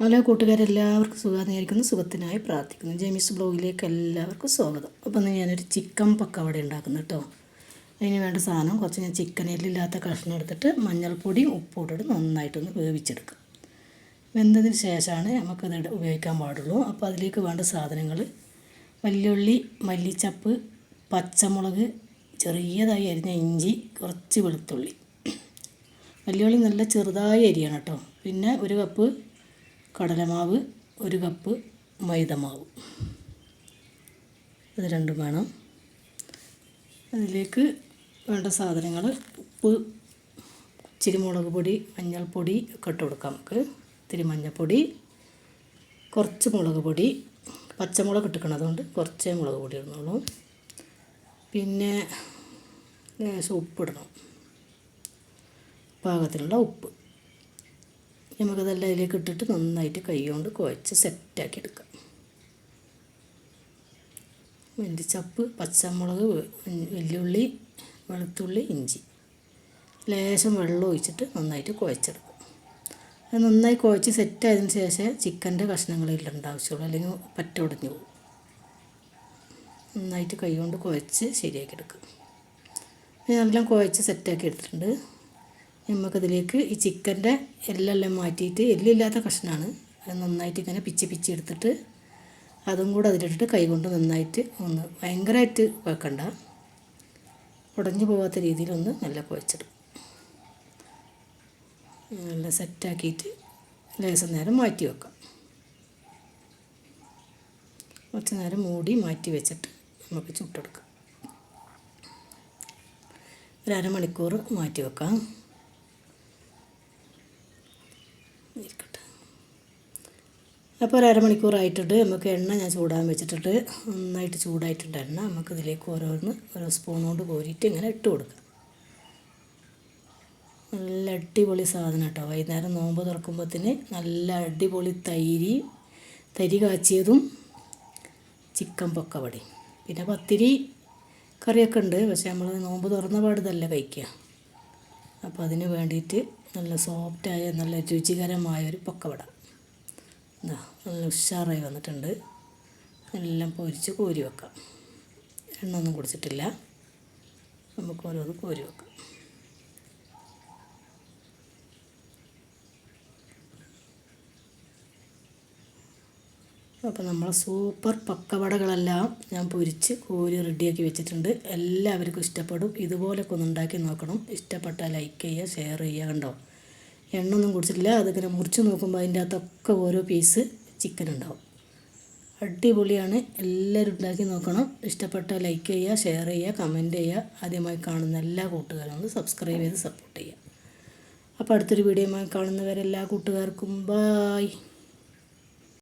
Hello കൂട്ടുകാരെല്ലാവർക്കും സുഖമായിരിക്കുന്നു സുഖത്തിനായി പ്രാർത്ഥിക്കുന്നു. ജെമിസ് ബ്ലോഗിലേക്ക് എല്ലാവർക്കും സ്വാഗതം. ഇന്ന് ഞാനൊരു ചിക്കൻ പക്കവട ഉണ്ടാക്കുന്നു കേട്ടോ അതിന് വേണ്ട സാധനം കുറച്ച് ഞാൻ ചിക്കൻ എല്ലില്ലാത്ത കഷ്ണം എടുത്തിട്ട് മഞ്ഞൾപ്പൊടിയും ഉപ്പും ഇട്ടിട്ട് നന്നായിട്ടൊന്ന് വേവിച്ചെടുക്കും. വെന്തതിന് ശേഷമാണ് നമുക്കത് ഉപയോഗിക്കാൻ പാടുള്ളൂ. അപ്പോൾ അതിലേക്ക് വേണ്ട സാധനങ്ങൾ വല്യുള്ളി മല്ലിച്ചപ്പ് പച്ചമുളക് ചെറിയതായി അരിഞ്ഞ ഇഞ്ചി കുറച്ച് വെളുത്തുള്ളി. വല്യുള്ളി നല്ല ചെറുതായി അരിയാണ് കേട്ടോ പിന്നെ ഒരു കപ്പ് കടലമാവ് ഒരു കപ്പ് മൈദമാവ്. ഇത് രണ്ടും വേണം. അതിലേക്ക് വേണ്ട സാധനങ്ങൾ ഉപ്പ് ഇച്ചിരി മുളക് പൊടി മഞ്ഞൾപ്പൊടി ഒക്കെ ഇട്ട് കൊടുക്കാം നമുക്ക്. ഇത്തിരി മഞ്ഞൾപ്പൊടി കുറച്ച് മുളക് പൊടി പച്ചമുളക് ഇട്ടിക്കണം അതുകൊണ്ട് കുറച്ചേ മുളക് പൊടി ഇടുന്നുള്ളൂ. പിന്നെ ലേശം ഉപ്പിടണം പാകത്തിനുള്ള ഉപ്പ്. നമുക്കതെല്ലാം അതിലേക്ക് ഇട്ടിട്ട് നന്നായിട്ട് കൈ കൊണ്ട് കുഴച്ച് സെറ്റാക്കി എടുക്കാം. വെന്തിച്ചപ്പ് പച്ചമുളക് വെല്ലുള്ളി വെളുത്തുള്ളി ഇഞ്ചി. ലേശം വെള്ളം ഒഴിച്ചിട്ട് നന്നായിട്ട് കുഴച്ചെടുക്കും. അത് നന്നായി കുഴച്ച് സെറ്റായതിനു ശേഷം ചിക്കന്റെ കഷ്ണങ്ങളിടേണ്ട ആവശ്യമുള്ളൂ അല്ലെങ്കിൽ പറ്റ ഉടഞ്ഞു പോകും. നന്നായിട്ട് കൈ കൊണ്ട് കുഴച്ച് ശരിയാക്കി എടുക്കും. ഇതെല്ലാം കുഴച്ച് സെറ്റാക്കി എടുത്തിട്ടുണ്ട്. നമുക്കതിലേക്ക് ഈ ചിക്കന്റെ എല്ലെല്ലാം മാറ്റിയിട്ട് എല്ലില്ലാത്ത കഷ്ണമാണ് അത് നന്നായിട്ട് ഇങ്ങനെ പിച്ച് പിച്ച് എടുത്തിട്ട് അതും കൂടെ അതിലിട്ടിട്ട് കൈകൊണ്ട് നന്നായിട്ട് ഒന്ന് ഭയങ്കരമായിട്ട് കുഴക്കണ്ട ഉടഞ്ഞു പോകാത്ത രീതിയിലൊന്ന് നല്ല കുഴച്ചിടും. നല്ല സെറ്റാക്കിയിട്ട് ലേശം നേരം മാറ്റി വെക്കാം. കുറച്ച് നേരം മൂടി മാറ്റി വെച്ചിട്ട് നമുക്ക് ചുട്ടെടുക്കാം. ഒരു അരമണിക്കൂർ മാറ്റി വെക്കാം. അപ്പോൾ ഒരു അരമണിക്കൂറായിട്ടുണ്ട്. നമുക്ക് എണ്ണ ഞാൻ ചൂടാൻ വെച്ചിട്ടിട്ട് നന്നായിട്ട് ചൂടായിട്ടുണ്ട് എണ്ണ. നമുക്ക് ഇതിലേക്ക് ഓരോന്ന് ഓരോ സ്പൂൺ കൊണ്ട് കോരിയിട്ട് ഇങ്ങനെ ഇട്ട് കൊടുക്കാം. നല്ല അടിപൊളി സാധനം കേട്ടോ. വൈകുന്നേരം നോമ്പ് തുറക്കുമ്പോഴത്തേന് നല്ല അടിപൊളി തൈരി തരി കാച്ചിയതും ചിക്കൻ പൊക്കവടി പിന്നെ പത്തിരി കറിയൊക്കെ ഉണ്ട്. പക്ഷേ നമ്മൾ നോമ്പ് തുറന്ന പാടിതല്ല കഴിക്കുക. അപ്പോൾ അതിന് വേണ്ടിയിട്ട് നല്ല സോഫ്റ്റായ നല്ല രുചികരമായ ഒരു പൊക്കവട. നല്ല ഉഷാറായി വന്നിട്ടുണ്ട്. എല്ലാം പൊരിച്ച് കോരി വെക്കാം. എണ്ണ ഒന്നും കുടിച്ചിട്ടില്ല. നമുക്ക് ഓരോന്ന് കോരി വെക്കാം. അപ്പോൾ നമ്മൾ സൂപ്പർ പക്കവടകളെല്ലാം ഞാൻ പൊരിച്ച് കോരി റെഡിയാക്കി വെച്ചിട്ടുണ്ട്. എല്ലാവർക്കും ഇഷ്ടപ്പെടും. ഇതുപോലൊക്കെ ഒന്ന് ഉണ്ടാക്കി നോക്കണം. ഇഷ്ടപ്പെട്ടാൽ ലൈക്ക് ചെയ്യുക ഷെയർ ചെയ്യുക കണ്ടോ? എണ്ണ ഒന്നും കുടിച്ചിട്ടില്ല അതിങ്ങനെ മുറിച്ച് നോക്കുമ്പോൾ അതിന്റെ അകത്തൊക്കെ ഓരോ പീസ് ചിക്കൻ ഉണ്ടാവും. അടിപൊളിയാണ്. എല്ലാവരും ഉണ്ടാക്കി നോക്കണം. ഇഷ്ടപ്പെട്ട ലൈക്ക് ചെയ്യുക ഷെയർ ചെയ്യുക കമന്റ് ചെയ്യുക. ആദ്യമായി കാണുന്ന എല്ലാ കൂട്ടുകാരും സബ്സ്ക്രൈബ് ചെയ്ത് സപ്പോർട്ട് ചെയ്യുക. അപ്പോൾ അടുത്തൊരു വീഡിയോയുമായി കാണുന്നവരെല്ലാ കൂട്ടുകാർക്കും ബായ്